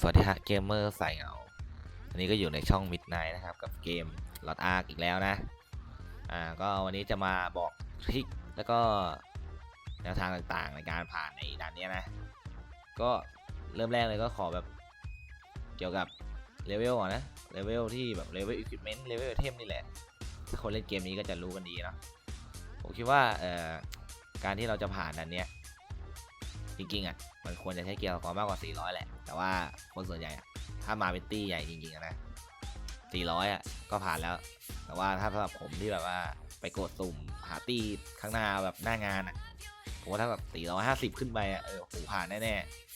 สวัสดีฮะเกมเมอร์ใส่เงาอันนี้ก็อยู่ในช่อง Midnight นะครับ กับเกม l o t Ark อีกแล้วนะ อ่า ก็วันนี้จะมาบอกทริคแล้วก็แนวทางต่างๆในการผ่านในด่านนี้นะ ก็เริ่มแรกเลยก็ขอแบบเกี่ยวกับเลเวลก่อนนะ เลเวลที่แบบเลเวลอุปกรณ์เลเวลเทมนี่แหละ ถ้าคนเล่นเกมนี้ก็จะรู้กันดีเนาะ ผมคิดว่าเอ่อการที่เราจะผ่านด่านเนี้ย จริงๆอะมันควรจะใช้เกียร์สกอร์มากกว่า 400 แหละ แต่ว่าคนส่วนใหญ่ถ้ามาเป็นตี้ใหญ่จริงๆนะ 400 อะ ก็ผ่านแล้ว แต่ว่าถ้าสำหรับผมที่แบบว่าไปกดสุ่มหาตี้ข้างหน้าแบบหน้างานอะผมว่าถ้าแบบ 450 ขึ้นไปอะเออโหผ่านแน่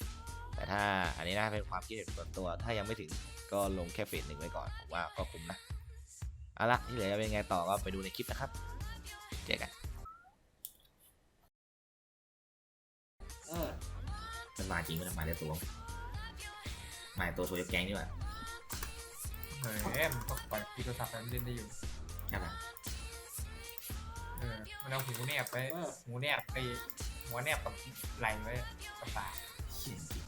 ๆ แต่ถ้าอันนี้น่าเป็นความคิดเห็นส่วนตัว ถ้ายังไม่ถึงก็ลงแค่เฟสหนึ่งไว้ก่อนผมว่าก็คุ้มนะเอาละที่เหลือจะเป็นไงต่อก็ไปดูในคลิปนะครับ เจอกัน เออมันมาจริงมันมาในตัวมาในตัวโชยแกงนี่หว่าเฮ้ยมันก็ปล่อยพีโทรศัพท์ไปมันเล่นได้อยู่ใช่ปะเออมันเอาหูแนบไปหูแนบไปหัวแนบกับไหลไว้กับตาเชี่ยจริ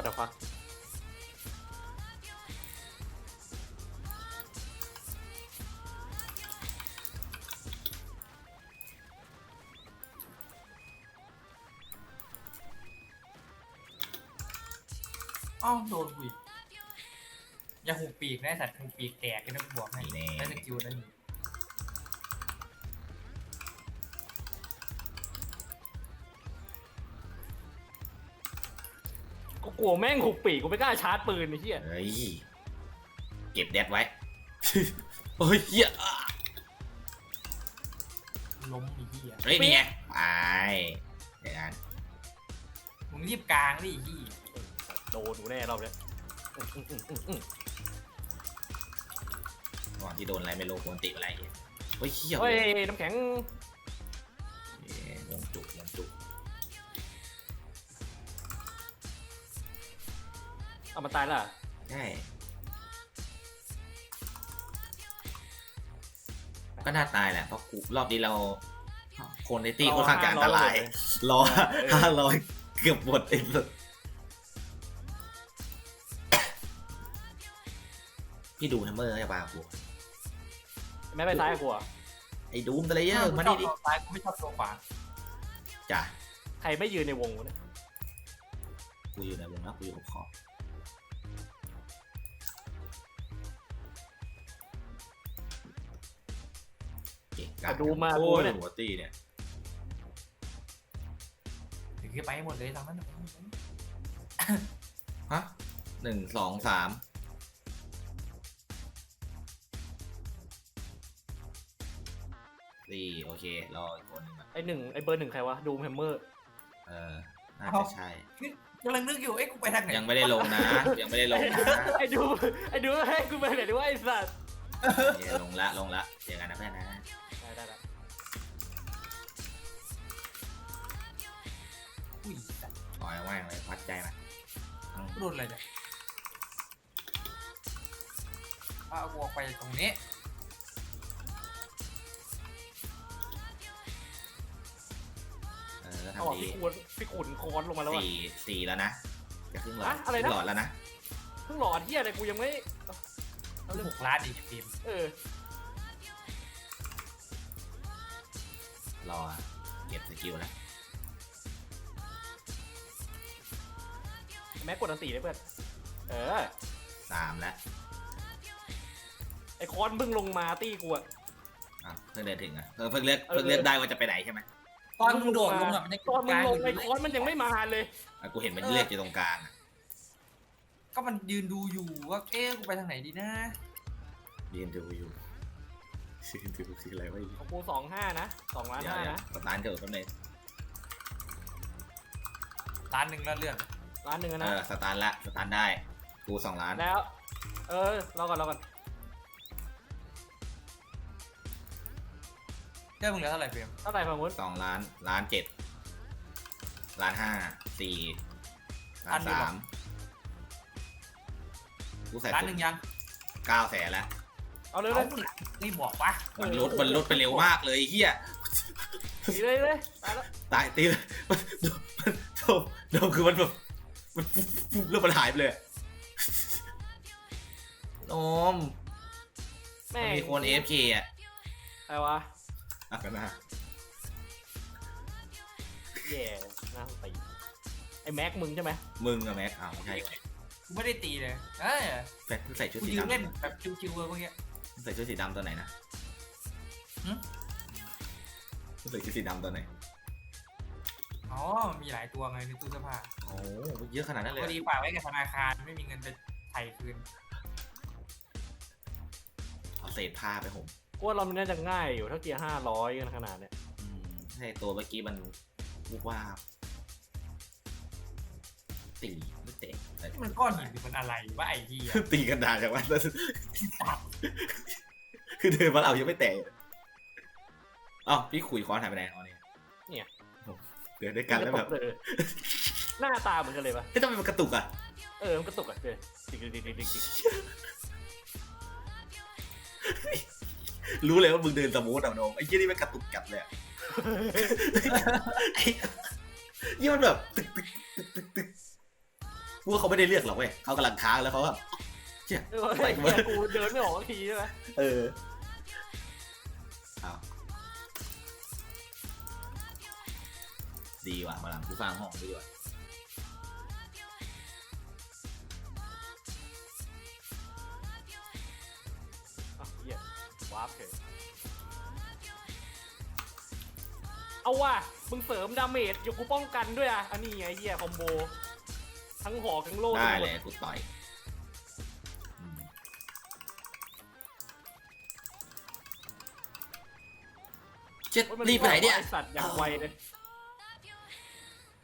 What the fuck อ้าวโดนหุยอย่าหูปีกนะไอ้สัตว์หูปีกแตกกันนะกูบอกให้นี่แน่ได้สกิลนั่นนี่ กูกลัวแม่งหุบปีกกูไม่กล้าชาร์จปืนไอ้เหี้ยเฮ้ยเก็บแดดไว้ โอ้ยเหี้ยอะล้มไอีที่อะเฮ้ยนี่ไงไปเดี๋ยวกันมึงรีบกลางดิไอ้ที่โดนกูแน่รอบเนี้ยอื้ออื้ออื้ออื้ออื้อระหว่างที่โดนอะไรไม่รู้ควรติอะไรเงี้ยเฮ้ยเหี้ยเฮ้ยน้ำแข็ง เอามาตายและใช่ก็น่าตายแหละเพราะกูรอบนี้เรา คนในตี้ค่อนข้างจะอันตรายรอห้าร้อยเกือบหมดเองเลยพี่ดูทัมเมอร์ใช่ป่ะกูแม่ไปซ้ายกับกูอะไอ้ดูมตะเลยเยอะมาดิดิชอบตัวซ้ายกูไม่ชอบตัวขวาจ้ะใครไม่ยืนในวงกูเนี่ยกูอยู่ในวงแล้วกูอยู่ขอบขอบ แต่จดูมาโอ้กูยเนี่ย หัวตีเนี่ยถึงจะไปให้หมดเลยทางนั้นน่ะฮะหนึ่งสองสามสี่โอเค รออีกคนหนึ่งอะไอหนึ่งไอเบอร์หนึ่งใครวะดูแฮมเมอร์ เออ น่าจะใช่ กำลังนึกอยู่ เอ้ยกูไปทางไหนยังไม่ได้ลงนะ ยังไม่ได้ลงนะไอดูไอดูให้กูไปไหนดีวะไอสัตว์เนี่ยลงละลงละเจอกันนะเพื่อนนะ ได้ได้ได้อุ้ยสัตว์ปล่อยว่างเลยวัดใจมาอืมกูโดนอะไรเนี่ยเอากูออกไปตรงนี้ เออก็เอาออกทำดีพี่ขวนพี่ขุนคอนลงมาแล้วอะ สี่สี่แล้วนะจะครึ่งหลอดอะอะไรคนะรึ่งหลอดแล้วนะเพิ่งหลอดเหี้ยอะไรกูยังไม่ เอาหกล้านอีกทีมเออ รอเก็บสกิลแล้วแม็กกดอันตีเลยเพื่อน เออ สามแล้วไอคอนเพิ่งลงมาตีกูอะอะเพิ่งเดินถึงอะเออเพิ่งเลือกเออเพิ่งเลือกได้ว่าจะไปไหนใช่ไหมตอนมึงโดดลงอะมันยังตอนมึงลงไออยู่คอนมันยังไม่มาเลย อะกูเห็นมันเลือกอยู่ตรงกลางอะก็มันยืนดูอยู่ว่าเอ๊ะกูไปทางไหนดีนะยืนดูอยู่ ยืนดูคืออะไรวะของกูสองห้านะสองล้านเดี๋ยวห้าเดี๋ยวนะสตาร์ทเกิดแป๊บนึงร้านหนึ่งแล้วเลื่อนล้านหนึ่งอะเอนะ อสตาร์ทละสตาร์ทได้กูสองล้านแล้ว เออรอก่อนรอก่อนเจ้ามึงเหลือเท่าไหร่เฟรมเท่าไหร่ฝั่งนู้นสองล้านล้านเจ็ดล้านห้าสี่ล้านสามกูใส่ร้านหนึ่งยังเก้าแสนแล้ว เอาเลยเลเอายมึงไม่บอกวะมันลดมันลดไปเร็วมากเลยไอ้เฮียตีเลยเลยตายแล้วตายตีเลยมันมันโดมโดมคือมันแบบมันฟุบฟุบแล้วมันหายไปเลยโนมแม่มันงมีคน AFK อะอะไรวะอะกันนะแย่น่าตีไอ้แม็กมึงใช่ไหมมึงอะแม็กอ้าวไม่ใช่กูไม่ได้ตีเลยเออแฟนใส่ชุดกูสียืนดำ เล่นแบบชิวๆเลยเมื่อกี้ ใส่ชุดสีดำตัวไหนนะหึใส่ชุดสีดำตัวไหน อ๋อ มีหลายตัวไงในตู้เสื้อผ้าโอ้เยอะขนาดนั้นเลยพเหรออดีฝากไว้กับธนาคารไม่มีเงินไปไถ่คืน เอาเศษผ้าไปผมกูว่าเรามันน่าจะง่ายอยู่ถ้าเกียร์ห้าร้อยกันขนาดเนี้ยอืมใช่ตัวเมื่อกี้มันวูบวาบตีไม่เตะแต่นี่มันก้อนหินหรือมันอะไรวะไอ้เหี้ยตีกันดานจากวันแล้วคือเดินมาเรายังไม่แตะอ้าวพี่ขุยค้อนหายไปไหนอ๋อเนี่ยเดินด้วยกันแล้วแบบเออหน้าตาเหมือนกันเลยปะเฮ้ยทำไมมันกระตุกอะเออมันกระตุกอะเลยติ๊กติ๊กติ๊กติ๊กติ๊กรู้เลยว่ามึงเดินสมูทอะโดมไอ้ยี่นี่มันกระตุกกัดเลยอะไอ้ยี่มันแบบตึกตึกตึกตึกตึก พวกเขาไม่ได้เลือกหรอกเว้ยเขากำลังค้างแล้วเขาแบบเออไอ้เหี้ยกูเดินไม่ออกสักทีใช่ไหมเออเอาดีว่ะมาหลังกูสร้างห้องดีกว่าอะเหี้ยวาร์ปเฉยเอาว่ะมึงเสริมดาเมจอยู่กูป้องกันด้วยอะอันนี้ไงเหี้ยคอมโบ ทั้งหอกทั้งโล่ได้ทั้งหมเลยกูต่อยอืมเจ็ดโอ้ยมัรีบไปไหนเนี่ยไอสัตว์อย่างไวเลย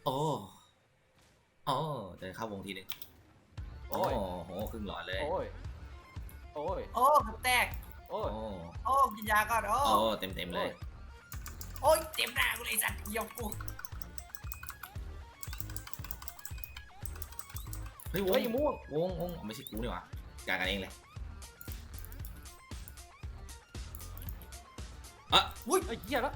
โอ้โอ้เดินเข้าวงทีหนึงโอ้โหครึ่งหลอดเลย โอ้ย โอ้ย โอ้ขับแตก โอ้ยโอ้โอ้กินยาก่อน โอ้โอ้เต็มเต็มๆเลย โอ้ย เต็มหน้ากูเลยไอ้สัตว์เยี่ยมกู ฮ้ยวเฮ้งยม่วง วงวงไม่ใช่กูนี่หว่าการกันเองเลยอะอุ้ยไอ้เหี้ยแล้ว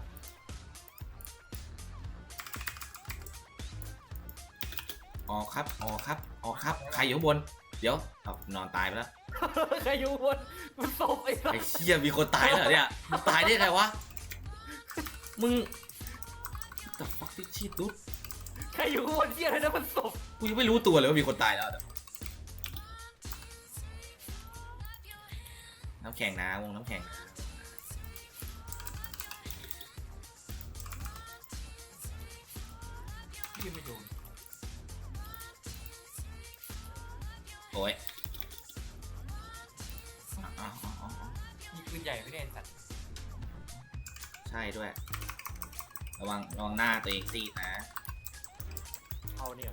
ออกครับออกครับออกครับ ใครอยู่ข้างบน เดี๋ยวเอานอนตายไปแล้ว ใครอยู่บนมันศพไอ้สัตไอ้ว์เชี่ยมีคนตายแล้วเหรอเนี่ยมึงตายได้ไงวะ มึง the fuck this shit dude ใครอยู่บนเหี้ยอะไรนะมันศพ กูยังไม่รู้ตัวเลยว่ามีคนตายแล้วอะน้ำแข็งนะวงน้ำแข็งนะยืนไม่โดนโอ้ยอ๋ออ๋ออ๋ออ๋อมีปืนใหญ่ไม่ได้ไอ้สัตว์ใช่ด้วย ระวังระวังหน้าตัวเองซีดนะเอาเนี่ย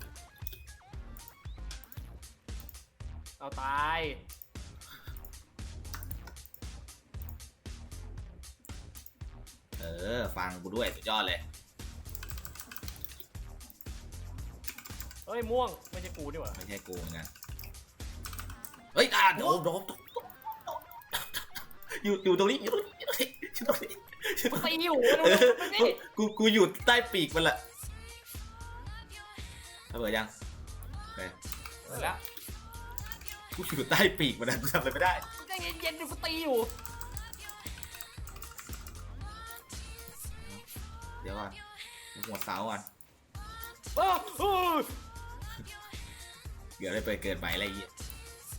เอาตาย เออ ฟังกูด้วยสุดยอดเลย เฮ้ย ม่วง ไม่ใช่กูนี่หว่าไม่ใช่กูเหมือนกันเฮ้ยอ่าโดมโดมโดมโดมโดมอยู่อยู่ตรงนี้อยู่ตรงนี้อยู่ตรงนี้อยู่ตรงนี้ตีอยู่เออมันกูนี่กูกูอยู่ใต้ปีกมันแหละระเบิดยังโอเคเออแล้ว กูอยู่ใต้ปีกมันนะกูทำอะไรไม่ได้ ใจเย็นๆดูกูตีอยู่ เดี๋ยวก่อนหัวเสาก่อนเออเออเดี๋ยวได้ไปเกิดใหม่อะไรอย่างเงี้ย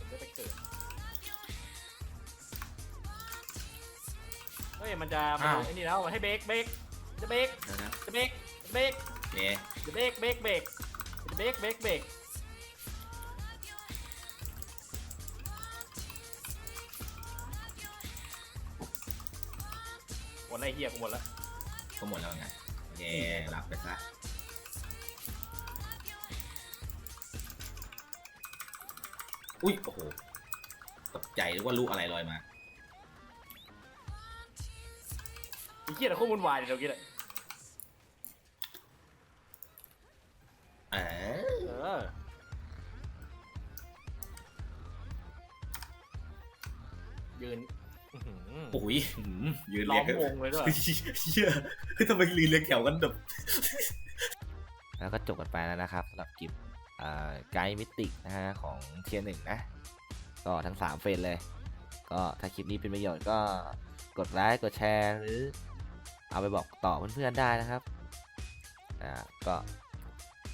เดี๋ยวไปเกิด เฮ้ย มันจะมันจะไอ้นี่แล้วให้เบรกเบรกจะเบรกเดี๋ยวนะจะเบรกจะเบรกโอเคจะเบรกเบรกเบรกจะเบรกเบรกเบรก ดไรเฮียกูหมดแล้วก็หมดแล้วไงโอเครับไปซะอุ้ยโอ้โหตกใจนึกว่าลูกอะไรลอยมา ไอ้เหี้ยอะไรโคตรวุ่นวายเลยเดี๋ยวกี้เลย อโอ้ยหืมยืนล้เรีอยงมวงเลยด้วยเฮ้ยเชี่ยเฮ้ยทำไมยืนเรียงแถวกันแบบแล้วก็จบกันไปแล้วนะครับสำหรับกิฟต์ไกด์มิติกนะฮะของเทียร์หนึ่งนะ ก็ทั้ง 3 เฟสเลย ก็ถ้าคลิปนี้เป็นประโยชน์ก็กดไลค์กดแชร์หรือ เอาไปบอกต่อเพื่อนๆได้นะครับอ่าก็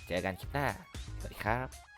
เจอกันคลิปหน้า สวัสดีครับ